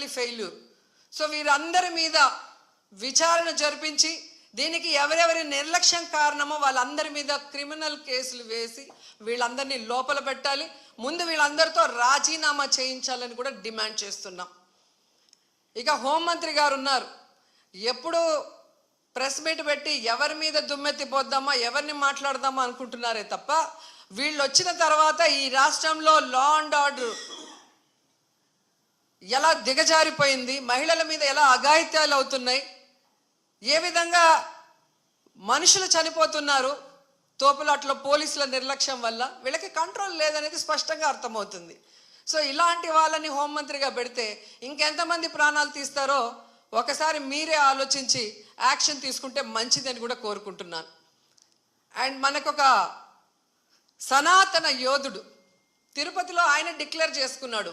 Totally failure so వీరందరి మీద విచారణ జరిపించి దీనికి ఎవరెవరి నిర్లక్ష్యం కారణమో వాళ్ళందరి మీద క్రిమినల్ కేసులు వేసి వీళ్ళందరినీ లోపల పెట్టాలి. ముందు వీళ్ళందరితో రాజీనామా చేయించాలని కూడా డిమాండ్ చేస్తున్నాం. ఇక హోంమంత్రి గారు ఉన్నారు. ఎప్పుడు ప్రెస్ మీట్ పెట్టి ఎవరి మీద దుమ్మెత్తి పోద్దామా ఎవరిని మాట్లాడదామా అనుకుంటున్నారే తప్ప వీళ్ళు వచ్చిన తర్వాత ఈ రాష్ట్రంలో లా అండ్ ఆర్డర్ ఎలా దిగజారిపోయింది మహిళల మీద ఎలా అఘాయిత్యాలు అవుతున్నాయి ఏ విధంగా మనుషులు చనిపోతున్నారు తోపులాట్లో పోలీసుల నిర్లక్ష్యం వల్ల వీళ్ళకి కంట్రోల్ లేదనేది స్పష్టంగా అర్థమవుతుంది. సో ఇలాంటి వాళ్ళని హోంమంత్రిగా పెడితే ఇంకెంతమంది ప్రాణాలు తీస్తారో ఒకసారి మీరే ఆలోచించి యాక్షన్ తీసుకుంటే మంచిదని కూడా కోరుకుంటున్నాను. అండ్ మనకొక సనాతన యోధుడు తిరుపతిలో ఆయన డిక్లేర్ చేసుకున్నాడు.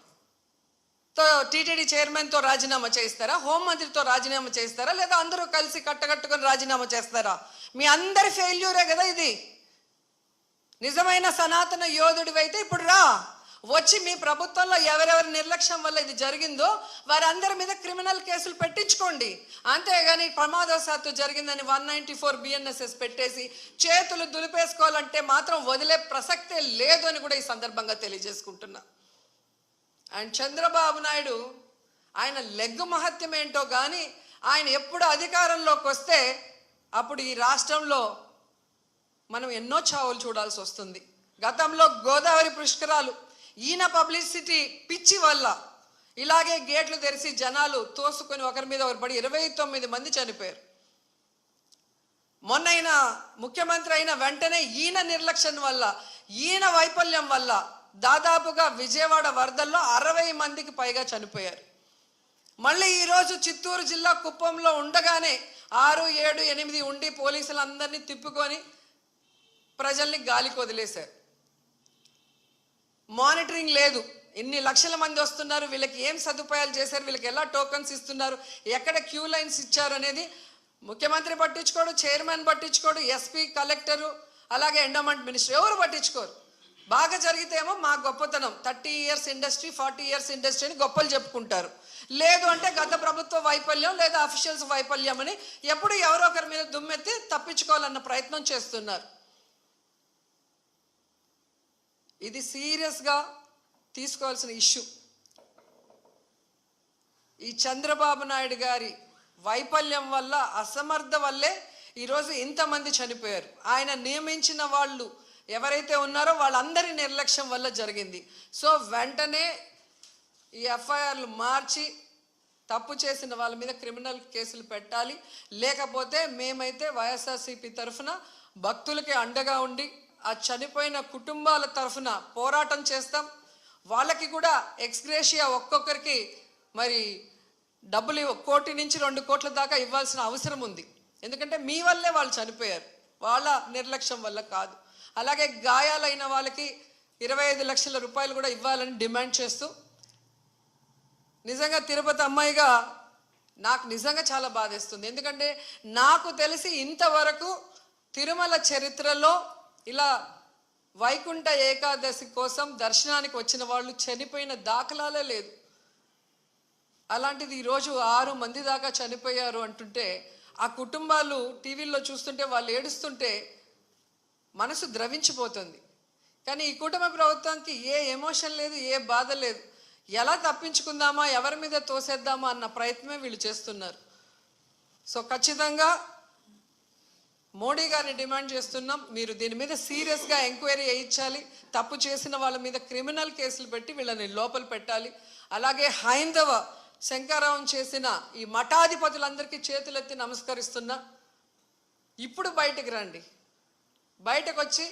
తో టీటీడీ చైర్మన్తో రాజీనామా చేస్తారా హోంమంత్రితో రాజీనామా చేస్తారా లేదా అందరూ కలిసి కట్టకట్టుకొని రాజీనామా చేస్తారా? మీ అందరి ఫెయిల్యూరే కదా ఇది. నిజమైన సనాతన యోధుడివైతే ఇప్పుడు రా. వచ్చి మీ ప్రభుత్వంలో ఎవరెవరి నిర్లక్ష్యం వల్ల ఇది జరిగిందో వారందరి మీద క్రిమినల్ కేసులు పెట్టించుకోండి. అంతేగాని ప్రమాదవశాత్తు జరిగిందని వన్ నైంటీ ఫోర్ బిఎన్ఎస్ఎస్ పెట్టేసి చేతులు దులిపేసుకోవాలంటే మాత్రం వదిలే ప్రసక్తే లేదు అని కూడా ఈ సందర్భంగా తెలియజేసుకుంటున్నా. అండ్ చంద్రబాబు నాయుడు ఆయన లెగ్గు మహత్యం ఏంటో కానీ ఆయన ఎప్పుడు అధికారంలోకి వస్తే అప్పుడు ఈ రాష్ట్రంలో మనం ఎన్నో చావులు చూడాల్సి వస్తుంది. గతంలో గోదావరి పుష్కరాలు ఈయన పబ్లిసిటీ పిచ్చి వల్ల ఇలాగే గేట్లు తెరిచి జనాలు తోసుకొని ఒకరి మీద ఒకరు పడి ఇరవై తొమ్మిది మంది చనిపోయారు. మొన్నైనా ముఖ్యమంత్రి అయిన వెంటనే ఈయన నిర్లక్ష్యం వల్ల ఈయన వైఫల్యం వల్ల దాదాపుగా విజయవాడ వరదల్లో అరవై మందికి పైగా చనిపోయారు. మళ్ళీ ఈరోజు చిత్తూరు జిల్లా కుప్పంలో ఉండగానే ఆరు ఏడు ఎనిమిది ఉండి పోలీసులందరినీ తిప్పుకొని ప్రజల్ని గాలికి వదిలేశారు. మానిటరింగ్ లేదు. ఎన్ని లక్షల మంది వస్తున్నారు. వీళ్ళకి ఏం సదుపాయాలు చేశారు? వీళ్ళకి ఎలా టోకన్స్ ఇస్తున్నారు? ఎక్కడ క్యూ లైన్స్ ఇచ్చారు అనేది ముఖ్యమంత్రి పట్టించుకోడు చైర్మన్ పట్టించుకోడు ఎస్పీ కలెక్టరు అలాగే ఎండోమెంట్ మినిస్టర్ ఎవరు పట్టించుకోరు? బాగా జరిగితేమో మా గొప్పతనం. Thirty years industry forty years industry అని గొప్పలు చెప్పుకుంటారు. లేదు అంటే గత ప్రభుత్వ వైఫల్యం లేదా అఫీషియల్స్ వైఫల్యం అని ఎప్పుడు ఎవరో ఒకరి మీద దుమ్మెత్తి తప్పించుకోవాలన్న ప్రయత్నం చేస్తున్నారు. ఇది సీరియస్గా తీసుకోవాల్సిన ఇష్యూ. ఈ చంద్రబాబు నాయుడు గారి వైఫల్యం వల్ల అసమర్థ వల్లే ఈరోజు ఇంతమంది చనిపోయారు. ఆయన నియమించిన వాళ్ళు ఎవరైతే ఉన్నారో వాళ్ళందరి నిర్లక్ష్యం వల్ల జరిగింది. సో వెంటనే ఈ ఎఫ్ఐఆర్లు మార్చి తప్పు చేసిన వాళ్ళ మీద క్రిమినల్ కేసులు పెట్టాలి. లేకపోతే మేమైతే వైఎస్ఆర్సీపీ తరఫున భక్తులకి అండగా ఉండి ఆ చనిపోయిన కుటుంబాల తరఫున పోరాటం చేస్తాం. వాళ్ళకి కూడా ఎక్స్గ్రేషియా ఒక్కొక్కరికి మరి డబ్బులు కోటి నుంచి రెండు కోట్ల దాకా ఇవ్వాల్సిన అవసరం ఉంది. ఎందుకంటే మీ వల్లే వాళ్ళు చనిపోయారు. వాళ్ళ నిర్లక్ష్యం వల్ల కాదు. అలాగే గాయాలైన వాళ్ళకి ఇరవై ఐదు లక్షల రూపాయలు కూడా ఇవ్వాలని డిమాండ్ చేస్తూ నిజంగా తిరుపతి అమ్మాయిగా నాకు నిజంగా చాలా బాధేస్తుంది. ఎందుకంటే నాకు తెలిసి ఇంతవరకు తిరుమల చరిత్రలో ఇలా వైకుంఠ ఏకాదశి కోసం దర్శనానికి వచ్చిన వాళ్ళు చనిపోయిన దాఖలాలే లేదు. అలాంటిది ఈరోజు ఆరు మంది దాకా చనిపోయారు అంటుంటే ఆ కుటుంబాలు టీవీల్లో చూస్తుంటే వాళ్ళు ఏడుస్తుంటే మనసు ద్రవించిపోతుంది. కానీ ఈ కుటుంబ ప్రభుత్వానికి ఏ ఎమోషన్ లేదు ఏ బాధ లేదు. ఎలా తప్పించుకుందామా ఎవరి మీద తోసేద్దామా అన్న ప్రయత్నమే వీళ్ళు చేస్తున్నారు. సో ఖచ్చితంగా మోడీ గారిని డిమాండ్ చేస్తున్నాం. మీరు దీని మీద సీరియస్గా ఎంక్వైరీ చేయించాలి. తప్పు చేసిన వాళ్ళ మీద క్రిమినల్ కేసులు పెట్టి వీళ్ళని లోపల పెట్టాలి. అలాగే హైందవ శంకారావం చేసిన ఈ మఠాధిపతులందరికీ చేతులెత్తి నమస్కరిస్తున్నా. ఇప్పుడు బయటికి రండి. బయటకు వచ్చి